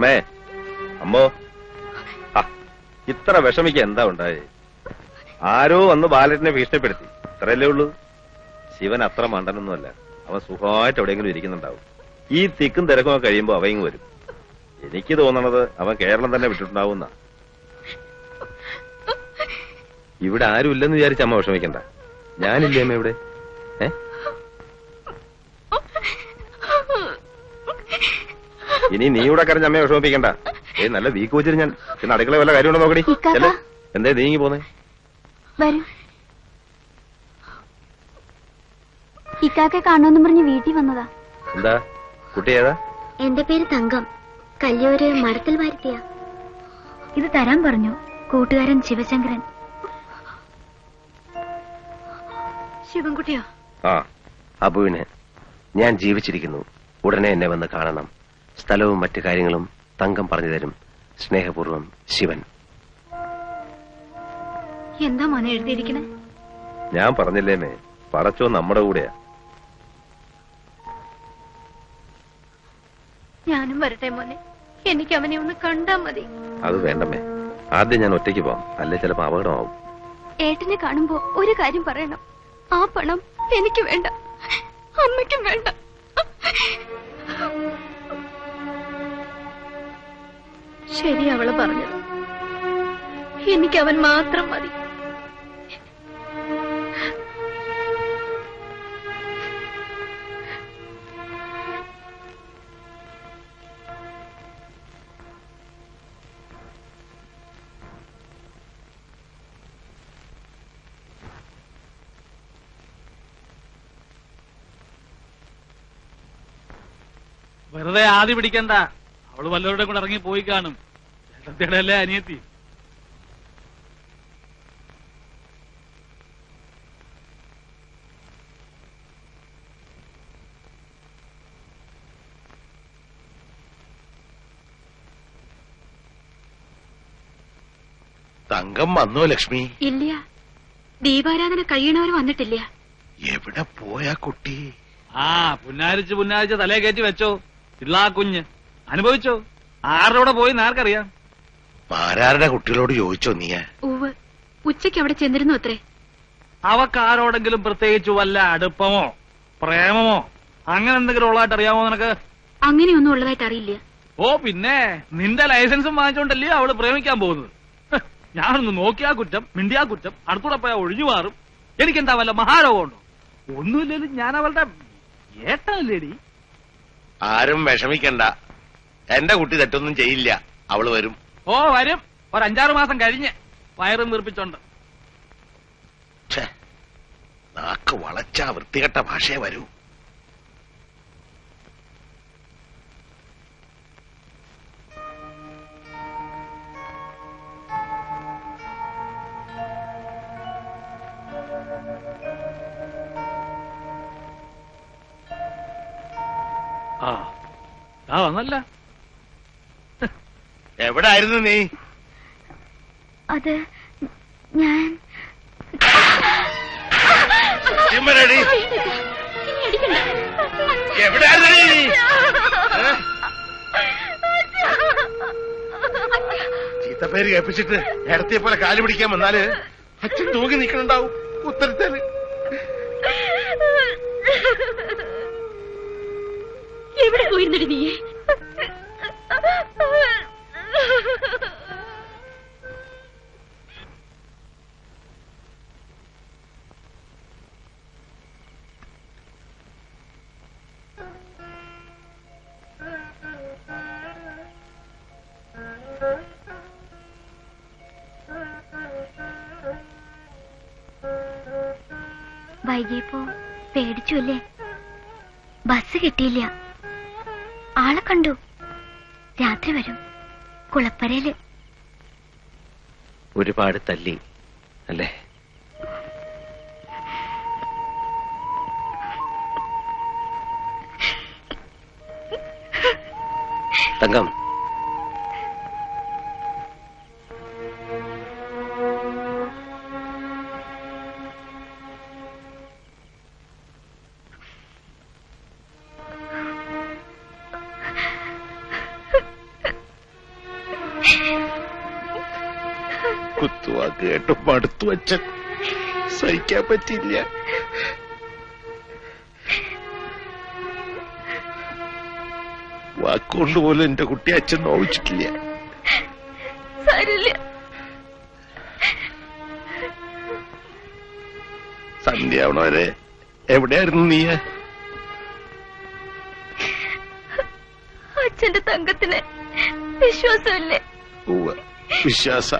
അമ്മേ അമ്മോ. ഇത്ര വിഷമിക്ക എന്താ ഉണ്ടായേ? ആരോ വന്ന് ബാലറ്റിനെ ഭീഷണിപ്പെടുത്തി. ഇത്രയല്ലേ ഉള്ളൂ? ശിവൻ അത്ര മണ്ടനൊന്നുമല്ല. അവൻ സുഖമായിട്ട് എവിടെയെങ്കിലും ഇരിക്കുന്നുണ്ടാവും. ഈ തിക്കും തിരക്കും ഒക്കെ കഴിയുമ്പോ അവയും വരും. എനിക്ക് തോന്നണത് അവൻ കേരളം തന്നെ വിട്ടിട്ടുണ്ടാവുന്ന. ഇവിടെ ആരും ഇല്ലെന്ന് വിചാരിച്ച അമ്മ വിഷമിക്കണ്ട. ഞാനില്ലേ അമ്മ ഇവിടെ? ഏ? ഇനി നീ ഇവിടെ കരഞ്ഞ അമ്മയെ വിഷമിപ്പിക്കണ്ട. ഏ നല്ല വീക്ക് വെച്ചിട്ട് ഞാൻ. പിന്നെ അടുക്കള വല്ല കാര്യമുണ്ടോ നോക്കടി? ഇക്കാക്ക. എന്തേ നീങ്ങി പോന്നേ? വരൂ. ഇക്കാക്കെ കാണുമെന്നും പറഞ്ഞ് വീട്ടിൽ വന്നതാ. എന്താ? കുട്ടി ഏതാ? എന്റെ പേര് തങ്കം. കല്യൂര് മരത്തിൽ വരുത്തിയ. ഇത് തരാൻ പറഞ്ഞു കൂട്ടുകാരൻ ശിവശങ്കരൻ. ശിവൻകുട്ടിയോ? ആ അബുവിന്. ഞാൻ ജീവിച്ചിരിക്കുന്നു. ഉടനെ എന്നെ വന്ന് കാണണം. സ്ഥലവും മറ്റു കാര്യങ്ങളും തങ്കം പറഞ്ഞു തരും. സ്നേഹപൂർവം ശിവൻ. എന്താ മോനെ എഴുതിയിരിക്കണേ? ഞാൻ പറഞ്ഞില്ലേ പറച്ചോ നമ്മുടെ കൂടെയാ. ഞാനും വരട്ടെ മോനെ. എനിക്ക് അവനെ ഒന്ന് കണ്ടാ മതി. അത് വേണ്ടമ്മേ. ആദ്യം ഞാൻ ഒറ്റയ്ക്ക് പോവാം. അല്ലെ ചിലപ്പോ അപകടമാവും. ഏട്ടനെ കാണുമ്പോ ഒരു കാര്യം പറയണം. ആ പണം എനിക്ക് വേണ്ട. അമ്മയ്ക്കും വേണ്ട. ശരി അവൾ പറഞ്ഞത് എനിക്ക് അവൻ മാത്രം മതി. വെറുതെ ആദ്യ പിടിക്കണ്ട. അവൾ വല്ലവരുടെ കൂടെ ഇറങ്ങി പോയി കാണും. ചേട്ടത്തിയുടെ അല്ലേ അനിയത്തി? തങ്കം വന്നോ ലക്ഷ്മി? ഇല്ല. ദീപാരാധന കഴിയണവർ വന്നിട്ടില്ല. എവിടെ പോയാ കുട്ടി? ആ പുന്നാരിച്ച് പുന്നാരിച്ച് തലേ കയറ്റി വെച്ചോ. ഇള്ളാ കുഞ്ഞ്. അനുഭവിച്ചോ? ആരുടെ പോയി ആർക്കറിയാം? പാരാരുടെ കുട്ടികളോട് ചോദിച്ചോ നീ ഉവ് ഉച്ചയ്ക്ക് അവിടെ ചെന്നിരുന്നു അത്രേ. അവക്ക് ആരോടെങ്കിലും പ്രത്യേകിച്ച് വല്ല അടുപ്പമോ പ്രേമമോ അങ്ങനെ എന്തെങ്കിലും ഉള്ളതായിട്ട് അറിയാമോ നിനക്ക്? അങ്ങനെയൊന്നും ഉള്ളതായിട്ട് അറിയില്ല. ഓ പിന്നെ നിന്റെ ലൈസൻസും വാങ്ങിച്ചോണ്ടല്ലേ അവൾ പ്രേമിക്കാൻ പോകുന്നത്? ഞാനൊന്ന് നോക്കിയാ കുറ്റം മിണ്ടിയാ കുറ്റം അടുത്തൂടെ പോയാ ഒഴിഞ്ഞു മാറും. എനിക്കെന്താ വല്ല മഹാരോഗമുണ്ടോ? ഒന്നുമില്ലെങ്കിലും ഞാൻ അവളുടെ ഏട്ടനല്ലേടി. ആരും വിഷമിക്കണ്ട. എന്റെ കുട്ടി തെറ്റൊന്നും ചെയ്യില്ല. അവൾ വരും. ഓ വരും. ഒരു അഞ്ചാറ് മാസം കഴിഞ്ഞ് വയറും വീർപ്പിച്ചോണ്ട്. നാക്ക് വളച്ച വൃത്തികെട്ട ഭാഷയെ വരൂ. ആ വന്നല്ല. എവിടെ ആയിരുന്നു നീ? അത് ഞാൻ ചിമ്മരടി. എവിടെ ആയിരുന്നു നീ? ഏ? ചീത്തപ്പേര് കേൾപ്പിച്ചിട്ട് ഇടത്തിയെ പോലെ കാൽ പിടിക്കാൻ വന്നാൽ അച്ഛൻ തൂങ്ങി നിൽക്കണുണ്ടാവും. ഉത്തരത്തേന് എവിടെ പോയിരുന്നടി നീ വൈകിയപ്പോ പേടിച്ചു അല്ലേ ബസ് കിട്ടിയില്ല. ആളെ കണ്ടു. രാത്രി വരും. കുളപ്പരയിൽ. ഒരുപാട് തല്ലി അല്ലേ? തങ്കം. പത്ത് വാക്ക് കേട്ട് മടുത്തു വച്ച സഹിക്കാൻ പറ്റില്ല വാക്കുകൊണ്ട് പോലും എന്റെ കുട്ടി അച്ഛൻ നോവിച്ചിട്ടില്ല. സന്ധ്യാവണവരെ എവിടെയായിരുന്നു നീ? അച്ഛന്റെ തങ്കത്തിന് വിശ്വാസമില്ലേ? ഉവ വിശ്വാസ.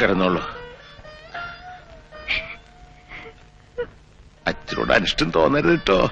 കിടന്നോളൂ. അച്ഛനോട് അനിഷ്ടം തോന്നരുത് കേട്ടോ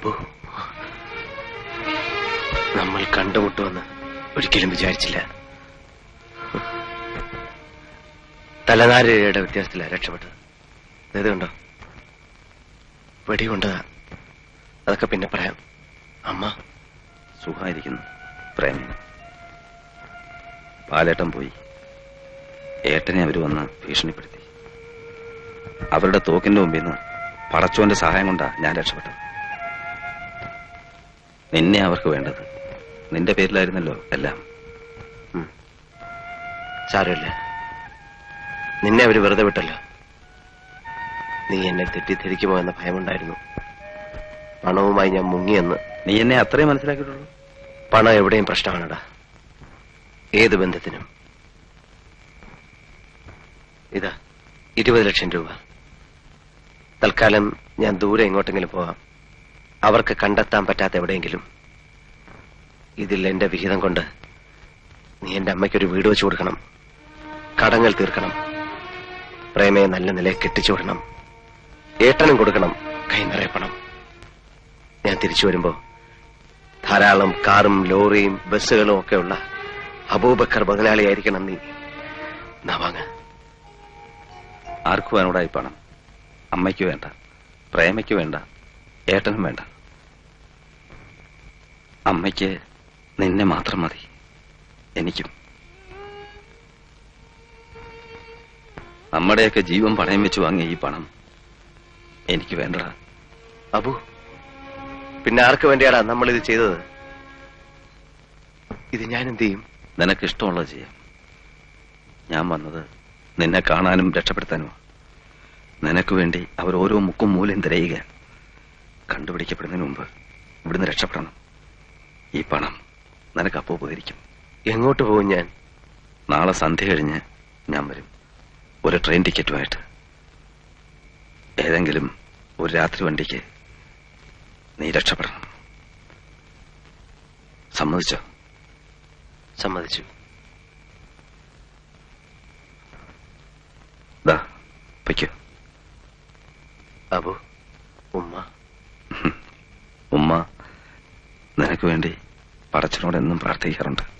അപ്പോ നമ്മൾ കണ്ടുമുട്ടുമെന്ന് ഒരിക്കലും വിചാരിച്ചില്ല. തലനാരയുടെ വ്യത്യാസത്തില രക്ഷപ്പെട്ടത്. ഇത് കണ്ടോ? വെടികൊണ്ടതാ. അതൊക്കെ പിന്നെ പറയാം. അമ്മ സുഖമായിരിക്കുന്നു. പ്രേമി പാലേട്ടൻ പോയി. ഏട്ടനെ അവർ വന്ന് ഭീഷണിപ്പെടുത്തി. അവരുടെ തോക്കിന്റെ മുമ്പിൽ നിന്ന് പടച്ചോന്റെ സഹായം കൊണ്ടാ ഞാൻ രക്ഷപ്പെട്ടത്. നിന്നെ അവർക്ക് വേണ്ടത്. നിന്റെ പേരിലായിരുന്നല്ലോ എല്ലാം. സാരമില്ല. നിന്നെ അവർ വെറുതെ വിട്ടല്ലോ. നീ എന്നെ തെറ്റിദ്ധരിക്കുമോ എന്ന ഭയമുണ്ടായിരുന്നു. പണവുമായി ഞാൻ മുങ്ങിയെന്ന്. നീ എന്നെ അത്രയും മനസ്സിലാക്കിയിട്ടുള്ളൂ? പണം എവിടെയും പ്രശ്നമാണടാ. ഏത് ബന്ധത്തിനും. ഇതാ ഇരുപത് ലക്ഷം രൂപ. തൽക്കാലം ഞാൻ ദൂരെ എങ്ങോട്ടെങ്കിലും പോവാം. അവർക്ക് കണ്ടെത്താൻ പറ്റാത്ത എവിടെയെങ്കിലും. ഇതിൽ എന്റെ വിഹിതം കൊണ്ട് നീ എന്റെ അമ്മയ്ക്കൊരു വീട് വെച്ചു കൊടുക്കണം. കടങ്ങൾ തീർക്കണം. പ്രേമയെ നല്ല നിലയിൽ കെട്ടിച്ചു വിടണം. ഏട്ടനും കൊടുക്കണം. കൈ നിറയെ പണം ഞാൻ തിരിച്ചു വരുമ്പോ ധാരാളം കാറും ലോറിയും ബസ്സുകളും ഒക്കെ ഉള്ള അബൂബക്കർ മുതലാളിയായിരിക്കണം നീ. നാ വാങ്ങ. ആർക്കും വേണോടായി പണം. അമ്മയ്ക്ക് വേണ്ട. പ്രേമയ്ക്ക് വേണ്ട. ഏട്ടനും വേണ്ട. അമ്മയ്ക്ക് നിന്നെ മാത്രം മതി. എനിക്കും. നമ്മുടെയൊക്കെ ജീവൻ പണയം വെച്ച് വാങ്ങിയ ഈ പണം എനിക്ക് വേണ്ടടാ. അബു പിന്നെ ആർക്ക് വേണ്ടിയാടാ നമ്മൾ ഇത് ചെയ്തത്? ഇത് ഞാൻ എന്ത് ചെയ്യും? നിനക്ക് ഇഷ്ടമുള്ളത് ചെയ്യാം. ഞാൻ വന്നത് നിന്നെ കാണാനും രക്ഷപ്പെടുത്താനും നിനക്ക് വേണ്ടി അവർ ഓരോ മുക്കും മൂലയും തിരയുക കണ്ടുപിടിക്കപ്പെടുന്നതിന് മുമ്പ് ഇവിടുന്ന് രക്ഷപ്പെടണം. ഈ പണം നിനക്ക് അപ്പോൾ ഉപകരിക്കും. എങ്ങോട്ട് പോകും ഞാൻ? നാളെ സന്ധ്യ കഴിഞ്ഞ് ഞാൻ വരും. ഒരു ട്രെയിൻ ടിക്കറ്റുമായിട്ട്. ഏതെങ്കിലും ഒരു രാത്രി വണ്ടിക്ക് നീ രക്ഷപ്പെടണം. സമ്മതിച്ചോ? സമ്മതിച്ചു. ദാ അബു ഉമ്മ. നിനക്ക് വേണ്ടി പടച്ചനോട് എന്നും പ്രാർത്ഥിക്കാറുണ്ട്.